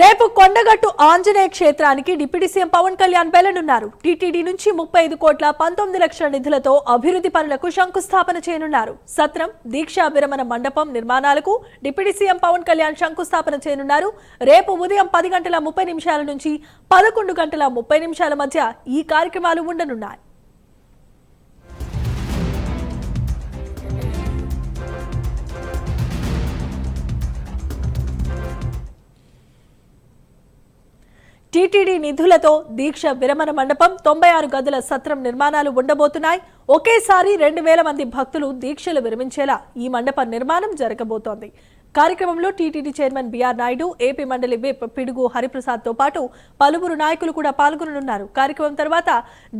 రేపు కొండగట్టు ఆంజనేయ క్షేత్రానికి deputy CM Pawan Kalyan వెళ్ళనున్నారు. టీటీడీ నుంచి ముప్పై ఐదు కోట్ల పంతొమ్మిది లక్షల నిధులతో అభివృద్ధి పనులకు శంకుస్థాపన చేయనున్నారు. సత్రం దీక్షా విరమణ మండపం నిర్మాణాలకు డిప్యూటీ సీఎం పవన్ కళ్యాణ్ శంకుస్థాపన చేయనున్నారు. రేపు ఉదయం పది గంటల ముప్పై నిమిషాల నుంచి పదకొండు గంటల ముప్పై నిమిషాల మధ్య ఈ కార్యక్రమాలు ఉండనున్నాయి. టీటీడీ నిధులతో దీక్ష విరమణ మండపం తొంభై ఆరు గదుల సత్రం నిర్మాణాలు ఉండబోతున్నాయి. ఒకేసారి రెండు వేల మంది భక్తులు దీక్షలు విరమించేలా ఈ మండప నిర్మాణం జరగబోతోంది. కార్యక్రమంలో TTD chairman BR Naidu AP మండలి విప్ పిడుగు హరిప్రసాద్తో పాటు పలువురు నాయకులు కూడా పాల్గొననున్నారు. కార్యక్రమం తర్వాత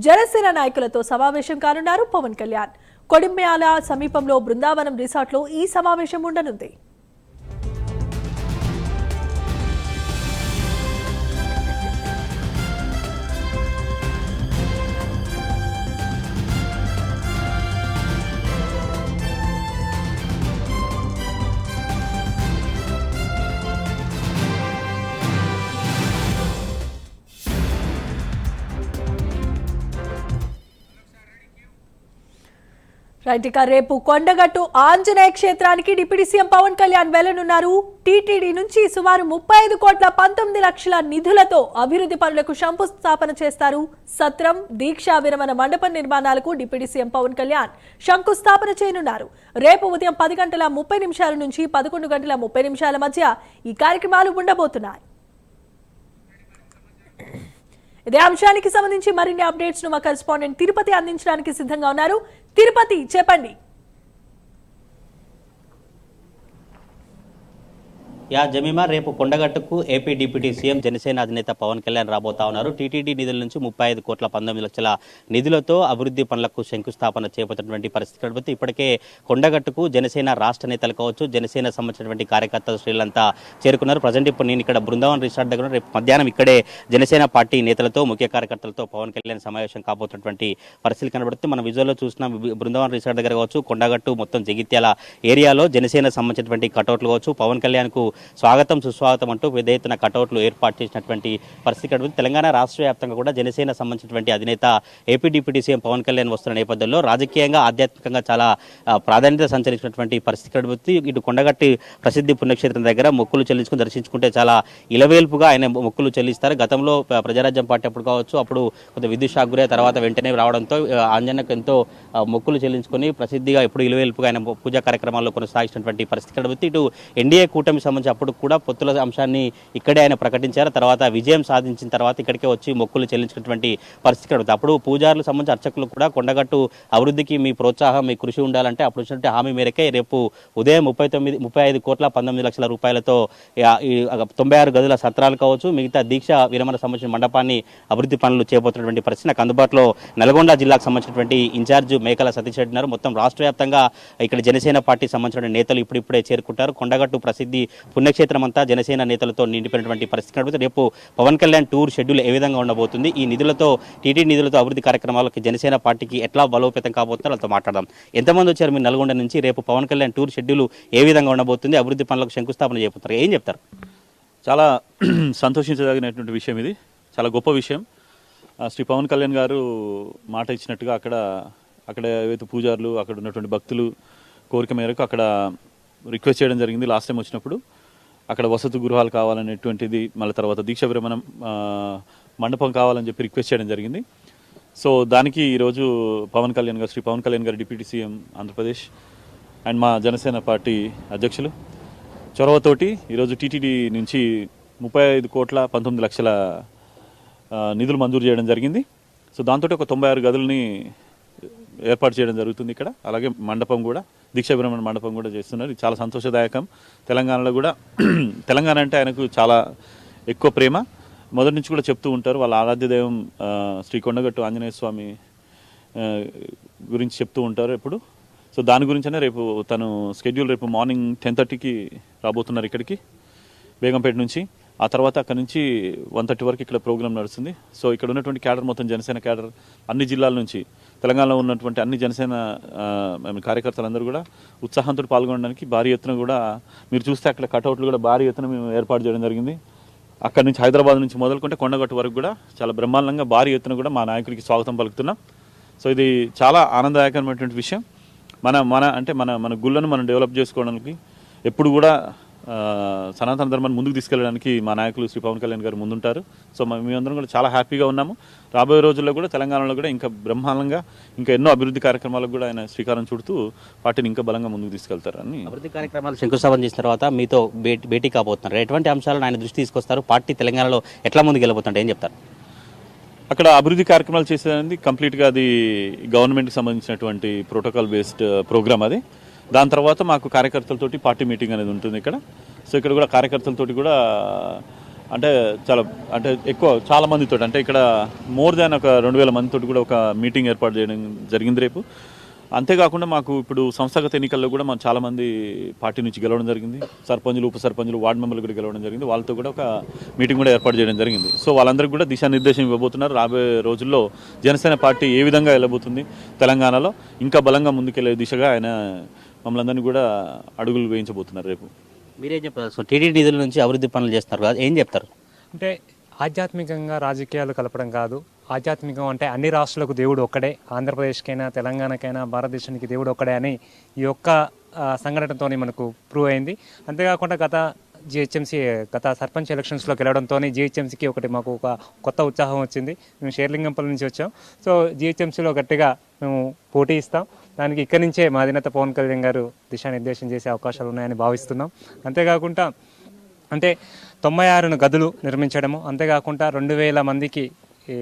జనసేన నాయకులతో సమావేశం కానున్నారు పవన్ కళ్యాణ్. కొడిమ్యాల సమీపంలో బృందావనం రిసార్ట్లో ఈ సమావేశం ఉండనుంది. రైట్ ఇక రేపు కొండగట్టు ఆంజనేయ క్షేత్రానికి డిప్యూటీ సీఎం పవన్ కళ్యాణ్ వెళ్ళనున్నారు టీటీడీ నుంచి సుమారు ముప్పై ఐదు కోట్ల పంతొమ్మిది లక్షల నిధులతో అభివృద్ధి పనులకు శంకుస్థాపన చేస్తారు. సత్రం దీక్షా విరమణ మండపం నిర్మాణాలకు డిప్యూటీ సీఎం పవన్ కళ్యాణ్ శంకుస్థాపన చేయనున్నారు. రేపు ఉదయం పది గంటల ముప్పై నిమిషాల నుంచి పదకొండు గంటల ముప్పై నిమిషాల మధ్య ఈ కార్యక్రమాలు ఉండబోతున్నాయి. ఇదే అంశానికి సంబంధించి మరిన్ని అప్డేట్స్ను మా కరెస్పాండెంట్ తిరుపతి అందించడానికి సిద్ధంగా ఉన్నారు. తిరుపతి చెప్పండి. యా జమీమా రేపు కొండగట్టుకు ఏపీ డిప్యూటీ సీఎం జనసేన అధినేత పవన్ కళ్యాణ్ రాబోతా ఉన్నారు. టీటీడీ నిధుల నుంచి ముప్పై ఐదు కోట్ల పంతొమ్మిది లక్షల నిధులతో అభివృద్ధి పనులకు శంకుస్థాపన చేపట్టినటువంటి పరిస్థితి కనబడుతుంది ఇప్పటికే కొండగట్టుకు జనసేన రాష్ట్ర నేతలు కావచ్చు జనసేన సంబంధించినటువంటి కార్యకర్తలు స్త్రీలంతా చేరుకున్నారు. ప్రజెంట్ ఇప్పుడు నేను ఇక్కడ బృందావన్ రిసార్ట్ దగ్గర రేపు మధ్యాహ్నం ఇక్కడే జనసేన పార్టీ నేతలతో ముఖ్య కార్యకర్తలతో పవన్ కళ్యాణ్ సమావేశం కాబోతున్నటువంటి పరిస్థితి కనబడుతుంది. మనం విజువల్లో చూసిన బృందావన్ రిసార్ట్ దగ్గర కావచ్చు కొండగట్టు మొత్తం జగిత్యాల ఏరియాలో జనసేన సంబంధించినటువంటి కటౌట్లు కావచ్చు పవన్ కళ్యాణ్కు స్వాగతం సుస్వాగతం అంటూ పెద్ద ఎత్తున కటౌట్లు ఏర్పాటు చేసినటువంటి పరిస్థితి తెలంగాణ రాష్ట్ర వ్యాప్తంగా కూడా జనసేన సంబంధించినటువంటి అధినేత AP deputy CM Pawan Kalyan వస్తున్న నేపథ్యంలో రాజకీయంగా ఆధ్యాత్మికంగా చాలా ప్రాధాన్యత సంచరించినటువంటి పరిస్థితి కనబడుతుంది ఇటు కొండగట్టి ప్రసిద్ధి పుణ్యక్షేత్రం దగ్గర మొక్కులు చెల్లించుకుని దర్శించుకుంటే చాలా ఇలవేల్పుగా ఆయన మొక్కులు చెల్లిస్తారు. గతంలో ప్రజారాజ్యం పార్టీ అప్పుడు కావచ్చు అప్పుడు కొంత విద్యుత్ షాక్ గురే తర్వాత వెంటనే రావడంతో ఆంజనకు ఎంతో మొక్కులు చెల్లించుకొని ప్రసిద్ధిగా ఎప్పుడు ఇలవేల్పుగా ఆయన పూజా కార్యక్రమాల్లో కొనసాగించినటువంటి పరిస్థితి కనబడుతుంది ఇటు ఎన్డీఏ కూటమి సంబంధించి అప్పుడు కూడా పొత్తుల అంశాన్ని ఇక్కడే ఆయన ప్రకటించారు. తర్వాత విజయం సాధించిన తర్వాత ఇక్కడికే వచ్చి మొక్కులు చెల్లించినటువంటి పరిస్థితి కనబడుతుంది. అప్పుడు పూజారులకు సంబంధించి అర్చకులు కూడా కొండగట్టు అభివృద్ధికి మీ ప్రోత్సాహం మీ కృషి ఉండాలంటే అప్పుడు వచ్చినటువంటి హామీ మేరకే రేపు ఉదయం ముప్పై తొమ్మిది ముప్పై ఐదు కోట్ల పంతొమ్మిది లక్షల రూపాయలతో తొంభై ఆరు గదుల సత్రాలు కావచ్చు మిగతా దీక్ష విరమణ సంబంధించిన మండపాన్ని అభివృద్ధి పనులు చేపడుతున్నటువంటి పరిస్థితి నాకు అందుబాటులో నల్గొండ జిల్లాకు సంబంధించినటువంటి ఇన్ఛార్జ్ మేకల సతీష్ రెడ్డి ఉన్నారు. మొత్తం రాష్ట్ర వ్యాప్తంగా ఇక్కడ జనసేన పార్టీ సంబంధించిన నేతలు ఇప్పుడిప్పుడే చేరుకుంటారు. కొండగట్టు ప్రసిద్ధి పుణ్యక్షేత్రం అంతా జనసేన నేతలతో నిండిపోయినటువంటి పరిస్థితి కనబడుతుంది. రేపు పవన్ కళ్యాణ్ టూర్ షెడ్యూల్ ఏ విధంగా ఉండబోతుంది? ఈ నిధులతో టీటీడీ నిధులతో అభివృద్ధి కార్యక్రమాలకు జనసేన పార్టీకి ఎట్లా బలోపేతం కాబోతుందో వాళ్ళతో మాట్లాడదాం. ఎంతమంది వచ్చారు మీరు నల్గొండ నుంచి? రేపు పవన్ కళ్యాణ్ టూర్ షెడ్యూల్ ఏ విధంగా ఉండబోతుంది? అభివృద్ధి పనులకు శంకుస్థాపన చేయబోతారు ఏం చెప్తారు? చాలా సంతోషించదగినటువంటి విషయం ఇది. చాలా గొప్ప విషయం. శ్రీ పవన్ కళ్యాణ్ గారు మాట ఇచ్చినట్టుగా అక్కడ అక్కడ ఏవైతే పూజారులు అక్కడ ఉన్నటువంటి భక్తులు కోరిక మేరకు అక్కడ రిక్వెస్ట్ చేయడం జరిగింది లాస్ట్ టైం వచ్చినప్పుడు. అక్కడ వసతి గృహాలు కావాలనేటువంటిది మళ్ళీ తర్వాత దీక్ష విరమణం మండపం కావాలని చెప్పి రిక్వెస్ట్ చేయడం జరిగింది. సో దానికి ఈరోజు పవన్ కళ్యాణ్ గారు శ్రీ పవన్ కళ్యాణ్ గారు డిప్యూటీ సీఎం ఆంధ్రప్రదేశ్ అండ్ మా జనసేన పార్టీ అధ్యక్షులు. చొరవతోటి ఈరోజు టీటీడీ నుంచి ముప్పై ఐదు కోట్ల పంతొమ్మిది లక్షల నిధులు మంజూరు చేయడం జరిగింది. సో దాంతో ఒక తొంభై ఆరు గదులని ఏర్పాటు చేయడం జరుగుతుంది ఇక్కడ. అలాగే మండపం కూడా దీక్షాభిరమణ మండపం కూడా చేస్తున్నారు. చాలా సంతోషదాయకం. తెలంగాణలో కూడా తెలంగాణ అంటే ఆయనకు చాలా ఎక్కువ ప్రేమ. మొదటి నుంచి కూడా చెప్తూ ఉంటారు. వాళ్ళ ఆరాధ్య దైవం శ్రీ కొండగట్టు ఆంజనేయ స్వామి గురించి చెప్తూ ఉంటారు ఎప్పుడు. సో దాని గురించనే రేపు తను స్కెడ్యూల్ రేపు మార్నింగ్ టెన్ థర్టీకి రాబోతున్నారు ఇక్కడికి బేగంపేట నుంచి. ఆ తర్వాత అక్కడ నుంచి వన్ థర్టీ వరకు ఇక్కడ ప్రోగ్రామ్ నడుస్తుంది. సో ఇక్కడ ఉన్నటువంటి క్యాడర్ మొత్తం జనసేన క్యాడర్ అన్ని జిల్లాల నుంచి. తెలంగాణలో ఉన్నటువంటి అన్ని జనసేన కార్యకర్తలందరూ కూడా ఉత్సాహంతో పాల్గొనడానికి భారీ ఎత్తున కూడా మీరు చూస్తే అక్కడ కటౌట్లు కూడా భారీ ఎత్తున మేము ఏర్పాటు చేయడం జరిగింది. అక్కడి నుంచి హైదరాబాద్ నుంచి మొదలుకుంటే కొండగట్టు వరకు కూడా చాలా బ్రహ్మాండంగా భారీ ఎత్తున కూడా మా నాయకుడికి స్వాగతం పలుకుతున్నాం. సో ఇది చాలా ఆనందదాయకమైనటువంటి విషయం. మన మన అంటే మన మన గుళ్ళను మనం డెవలప్ చేసుకోవడానికి ఎప్పుడు కూడా సనాతన ధర్మాన్ని ముందుకు తీసుకెళ్ళడానికి మా నాయకులు శ్రీ పవన్ కళ్యాణ్ గారు ముందుంటారు. సో మేమందరం కూడా చాలా హ్యాపీగా ఉన్నాము. రాబోయే రోజుల్లో కూడా తెలంగాణలో కూడా ఇంకా బ్రహ్మాండంగా ఇంకా ఎన్నో అభివృద్ధి కార్యక్రమాలకు కూడా ఆయన శ్రీకారం చుడుతూ పార్టీని ఇంకా బలంగా ముందుకు తీసుకెళ్తారని అభివృద్ధి కార్యక్రమాలు శంకుస్థాపన చేసిన తర్వాత మీతో భేటీ భేటీ కాబోతున్నారు. ఎటువంటి అంశాలను ఆయన దృష్టి తీసుకొస్తారు? పార్టీ తెలంగాణలో ఎట్లా ముందుకు వెళ్ళబోతుంటే ఏం చెప్తారు? అక్కడ అభివృద్ధి కార్యక్రమాలు చేసేది కంప్లీట్గా అది గవర్నమెంట్కి సంబంధించినటువంటి ప్రోటోకాల్ బేస్డ్ ప్రోగ్రామ్ అది. దాని తర్వాత మాకు కార్యకర్తలతోటి పార్టీ మీటింగ్ అనేది ఉంటుంది ఇక్కడ. సో ఇక్కడ కూడా కార్యకర్తలతోటి కూడా అంటే చాలా అంటే ఎక్కువ చాలా మందితో అంటే ఇక్కడ మోర్ దాన్ ఒక రెండు వేల మందితోటి కూడా ఒక మీటింగ్ ఏర్పాటు చేయడం జరిగింది రేపు. అంతేకాకుండా మాకు ఇప్పుడు సంస్థాగత ఎన్నికల్లో కూడా మనం చాలామంది పార్టీ నుంచి గెలవడం జరిగింది. సర్పంచులు ఉప సర్పంచులు వార్డు మెంబర్లు కూడా గెలవడం జరిగింది. వాళ్ళతో కూడా ఒక మీటింగ్ కూడా ఏర్పాటు చేయడం జరిగింది. సో వాళ్ళందరికీ కూడా దిశానిర్దేశం ఇవ్వబోతున్నారు. రాబోయే రోజుల్లో జనసేన పార్టీ ఏ విధంగా వెళ్ళబోతుంది తెలంగాణలో ఇంకా బలంగా ముందుకెళ్ళే దిశగా ఆయన మమ్మల్ని అందరినీ కూడా అడుగులు వేయించబోతున్నారు రేపు. మీరేం చెప్తారు? సో టీడీ నిధుల నుంచి అభివృద్ధి పనులు చేస్తున్నారు కదా ఏం చెప్తారు? అంటే ఆధ్యాత్మికంగా రాజకీయాలు కలపడం కాదు. ఆధ్యాత్మికం అంటే అన్ని రాష్ట్రాలకు దేవుడు ఒక్కడే. ఆంధ్రప్రదేశ్కైనా తెలంగాణకైనా భారతదేశానికి దేవుడు ఒక్కడే అని ఈ యొక్క సంఘటనతో మనకు ప్రూవ్ అయింది. అంతేకాకుండా గత జిహెచ్ఎంసీ గత సర్పంచ్ ఎలక్షన్స్లో గెలవడంతో జిహెచ్ఎంసీకి ఒకటి మాకు ఒక కొత్త ఉత్సాహం వచ్చింది. మేము షేర్లింగంపల్లి నుంచి వచ్చాం. సో జిహెచ్ఎంసీలో గట్టిగా మేము పోటీ ఇస్తాం. దానికి ఇక్కడి నుంచే మా అధినేత పవన్ కళ్యాణ్ గారు దిశానిర్దేశం చేసే అవకాశాలు ఉన్నాయని భావిస్తున్నాం. అంతేకాకుండా అంటే తొంభై ఆరును గదులు నిర్మించడము అంతేకాకుండా రెండు వేల మందికి ఈ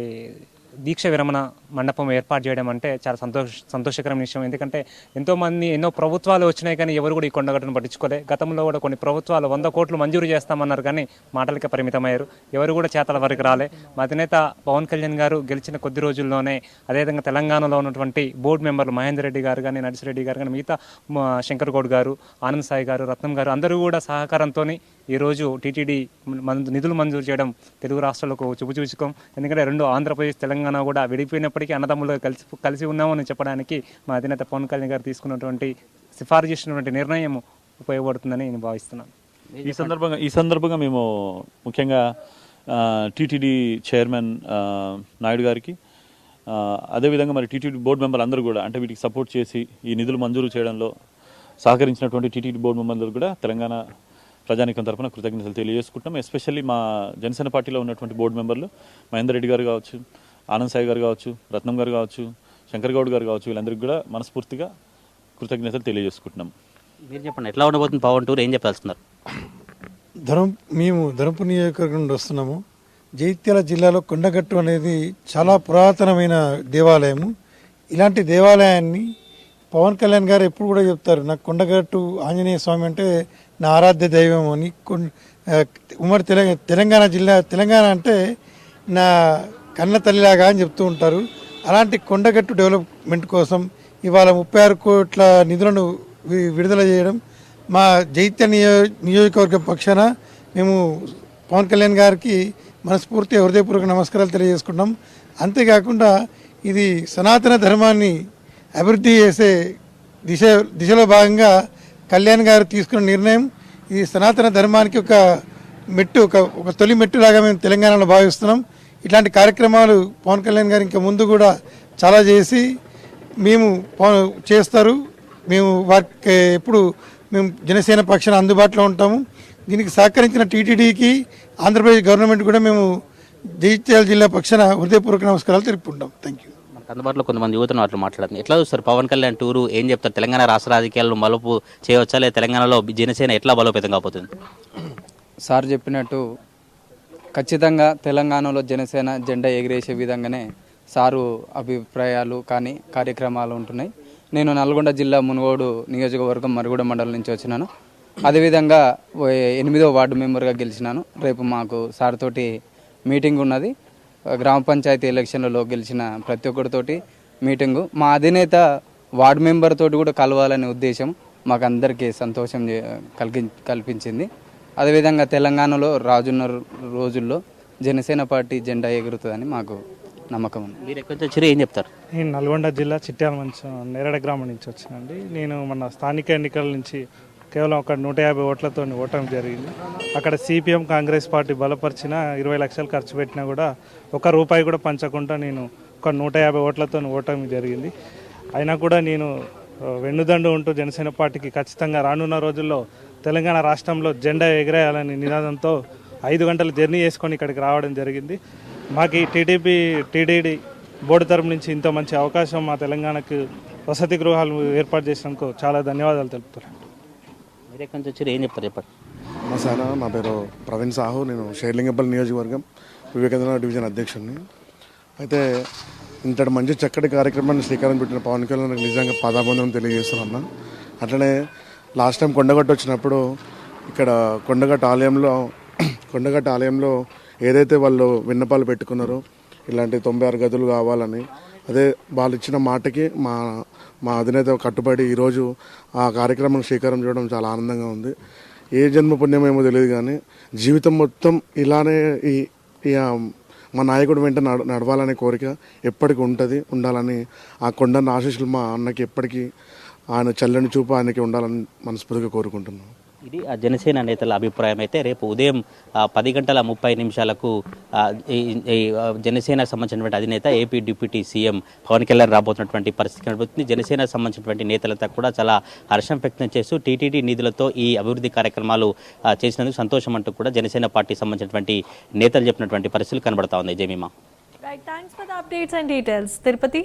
దీక్ష విరమణ మండపం ఏర్పాటు చేయడం అంటే చాలా సంతోష సంతోషకరమైన విషయం. ఎందుకంటే ఎంతోమంది ఎన్నో ప్రభుత్వాలు వచ్చినాయి కానీ ఎవరు కూడా ఈ కొండగట్టును పట్టించుకోలే. గతంలో కూడా కొన్ని ప్రభుత్వాలు వంద కోట్లు మంజూరు చేస్తామన్నారు కానీ మాటలకే పరిమితమయ్యారు. ఎవరు కూడా చేతల వరకు రాలే. మా అధినేత పవన్ కళ్యాణ్ గారు గెలిచిన కొద్ది రోజుల్లోనే అదేవిధంగా తెలంగాణలో ఉన్నటువంటి బోర్డు మెంబర్లు మహేందర్ రెడ్డి గారు కానీ నర్సిరెడ్డి గారు కానీ మిగతా శంకర్ గౌడ్ గారు ఆనంద్ సాయి గారు రత్నం గారు అందరూ కూడా సహకారంతో ఈరోజు టీటీడీ నిధులు మంజూరు చేయడం తెలుగు రాష్ట్రాలకు చూపుచూచుకోం ఎందుకంటే రెండు ఆంధ్రప్రదేశ్ తెలంగాణ కూడా విడిపోయినప్పటికీ అన్నదమ్ములు కలిసి కలిసి ఉన్నామని చెప్పడానికి మా అధినేత పవన్ కళ్యాణ్ గారు తీసుకున్నటువంటి సిఫారు చేసినటువంటి నిర్ణయం ఉపయోగపడుతుందని నేను భావిస్తున్నాను. ఈ సందర్భంగా ఈ సందర్భంగా మేము ముఖ్యంగా టీటీడీ చైర్మన్ నాయుడు గారికి అదేవిధంగా మరి టీటీడీ బోర్డు మెంబర్లు అందరూ కూడా అంటే వీటికి సపోర్ట్ చేసి ఈ నిధులు మంజూరు చేయడంలో సహకరించినటువంటి టీటీడీ బోర్డు మెంబర్లు కూడా తెలంగాణ ప్రజానికం తరపున కృతజ్ఞతలు తెలియజేసుకుంటాం ఎస్పెషల్లీ మా జనసేన పార్టీలో ఉన్నటువంటి బోర్డు మెంబర్లు మహేందర్ రెడ్డి గారు కావచ్చు ఆనంద్ సాయి గారు కావచ్చు రత్నం గారు కావచ్చు శంకర్ గౌడ్ గారు కావచ్చు వీళ్ళందరికీ కూడా మనస్ఫూర్తిగా కృతజ్ఞతలు తెలియజేసుకుంటున్నాం. మీరు చెప్పండి ఎట్లా ఉండబోతుంది పవన్ టూర్? ఏం చెప్పాల్సుకున్నారు ధరం మేము ధరంపు నియోజకవర్గం నుండి వస్తున్నాము. జైత్యాల జిల్లాలో కొండగట్టు అనేది చాలా పురాతనమైన దేవాలయము. ఇలాంటి దేవాలయాన్ని పవన్ కళ్యాణ్ గారు ఎప్పుడు కూడా చెప్తారు నాకు కొండగట్టు ఆంజనేయ స్వామి అంటే నా ఆరాధ్య దైవం అని. ఉమ్మడి తెలంగాణ జిల్లా తెలంగాణ అంటే నా కన్న తల్లిలాగా అని చెప్తూ ఉంటారు. అలాంటి కొండగట్టు డెవలప్మెంట్ కోసం ఇవాళ ముప్పై ఆరు కోట్ల నిధులను విడుదల చేయడం మా జైత్య నియో నియోజకవర్గ పక్షాన మేము పవన్ కళ్యాణ్ గారికి మనస్ఫూర్తి హృదయపూర్వక నమస్కారాలు తెలియజేసుకుంటాం అంతేకాకుండా ఇది సనాతన ధర్మాన్ని అభివృద్ధి చేసే దిశ దిశలో భాగంగా కళ్యాణ్ గారు తీసుకున్న నిర్ణయం ఇది సనాతన ధర్మానికి ఒక మెట్టు ఒక ఒక తొలి మెట్టులాగా మేము తెలంగాణలో భావిస్తున్నాం. ఇట్లాంటి కార్యక్రమాలు పవన్ కళ్యాణ్ గారు ఇంకా ముందు కూడా చాలా చేసి మేము చేస్తారు. మేము వారికి ఎప్పుడు మేము జనసేన పక్షాన అందుబాటులో ఉంటాము. దీనికి సహకరించిన టీటీడీకి ఆంధ్రప్రదేశ్ గవర్నమెంట్ కూడా మేము జగిత్యాల జిల్లా పక్షాన హృదయపూర్వక నమస్కారాలు తెలుపుకుంటాం. థ్యాంక్ యూ అందుబాటులో కొంతమంది యువతను అట్లా మాట్లాడుతుంది ఎట్లా చూస్తారు? పవన్ కళ్యాణ్ టూరు ఏం చెప్తారు? తెలంగాణ రాష్ట్ర రాజకీయాలను మలుపు చేయవచ్చా? లేదా తెలంగాణలో జనసేన ఎట్లా బలోపేతం కాబోతుంది? సార్ చెప్పినట్టు ఖచ్చితంగా తెలంగాణలో జనసేన జెండా ఎగిరేసే విధంగానే సారు అభిప్రాయాలు కానీ కార్యక్రమాలు ఉంటున్నాయి. నేను నల్గొండ జిల్లా మునుగోడు నియోజకవర్గం మరుగుడ మండలం నుంచి వచ్చినాను. అదేవిధంగా ఎనిమిదో వార్డు మెంబర్గా గెలిచినాను. రేపు మాకు సార్ తోటి మీటింగ్ ఉన్నది. గ్రామ పంచాయతీ ఎలక్షన్లలో గెలిచిన ప్రతి ఒక్కరితోటి మీటింగు. మా అధినేత వార్డు మెంబర్ తోటి కూడా కలవాలనే ఉద్దేశం మాకు అందరికీ సంతోషం చే- కలిగి కల్పించింది. అదేవిధంగా తెలంగాణలో రాజున్న రోజుల్లో జనసేన పార్టీ జెండా ఎగురుతుందని మాకు నమ్మకం ఉంది. మీరు ఎక్కడి నుంచి వచ్చారు ఏం చెప్తారు? నేను నల్గొండ జిల్లా చిట్యాల మంచి నేరడ గ్రామం నుంచి వచ్చానండి నేను మన స్థానిక ఎన్నికల నుంచి కేవలం ఒక నూట యాభై ఓట్లతో ఓటమి జరిగింది. అక్కడ సిపిఎం కాంగ్రెస్ పార్టీ బలపరిచిన ఇరవై లక్షలు ఖర్చు పెట్టినా కూడా ఒక రూపాయి కూడా పంచకుండా నేను ఒక నూట యాభై ఓట్లతో ఓటమి జరిగింది. అయినా కూడా నేను వెన్నుదండు ఉంటూ జనసేన పార్టీకి ఖచ్చితంగా రానున్న రోజుల్లో తెలంగాణ రాష్ట్రంలో జెండా ఎగిరేయాలని నినాదంతో ఐదు గంటల జర్నీ చేసుకొని ఇక్కడికి రావడం జరిగింది. మాకు ఈ టీడీపీ టీడీడీ బోర్డు తరపు నుంచి ఇంత మంచి అవకాశం మా తెలంగాణకు వసతి గృహాలు ఏర్పాటు చేసినందుకు చాలా ధన్యవాదాలు తెలుపుతున్నాను. మీరు ఎక్కడి నుంచి వచ్చారు ఏం చెప్తారు చెప్పండి. నమస్కారం నా పేరు ప్రవీణ్ సాహు. నేను షేర్లింగపల్లి నియోజకవర్గం వివేకానంద డివిజన్ అధ్యక్షుడిని. అయితే ఇంతటి మంచి చక్కటి కార్యక్రమాన్ని శ్రీకారం పెట్టిన పవన్ కళ్యాణ్ నిజంగా పాదాబంధనం తెలియజేస్తున్నా అట్లనే లాస్ట్ టైం కొండగట్టు వచ్చినప్పుడు ఇక్కడ కొండగట్టు ఆలయంలో కొండగట్టు ఆలయంలో ఏదైతే వాళ్ళు విన్నపాలు పెట్టుకున్నారో ఇలాంటి తొంభై ఆరు గదులు కావాలని అదే వాళ్ళు ఇచ్చిన మాటకి మా మా అధినేత కట్టుబడి ఈరోజు ఆ కార్యక్రమం శ్రీకారం చేయడం చాలా ఆనందంగా ఉంది. ఏ జన్మ పుణ్యమేమో తెలియదు కానీ జీవితం మొత్తం ఇలానే ఈ మా నాయకుడు వెంట నడ నడవాలనే కోరిక ఎప్పటికీ ఉంటుంది ఉండాలని ఆ కొండన్న ఆశీస్సులు మా అన్నకి ఎప్పటికీ ఆయన చల్లని చూపు ఆయనకి ఉండాలని మనస్ఫూర్తిగా కోరుకుంటున్నాం. ఇది ఆ జనసేన నేతల అభిప్రాయం అయితే రేపు ఉదయం పది గంటల ముప్పై నిమిషాలకు ఆ, ఈ- ఈ, ఆ, జనసేన సంబంధించినటువంటి అధినేత AP deputy CM Pawan Kalyan రాబోతున్నటువంటి పరిస్థితి కనబడుతుంది. జనసేన సంబంధించినటువంటి నేతలంతా కూడా చాలా హర్షం వ్యక్తం చేస్తూ టీటీడీ నిధులతో ఈ అభివృద్ధి కార్యక్రమాలు చేసినందుకు సంతోషం అంటూ కూడా జనసేన పార్టీ సంబంధించినటువంటి నేతలు చెప్పినటువంటి పరిస్థితులు కనబడతా ఉన్నాయి. Jemima right thanks for the updates and details Tirupati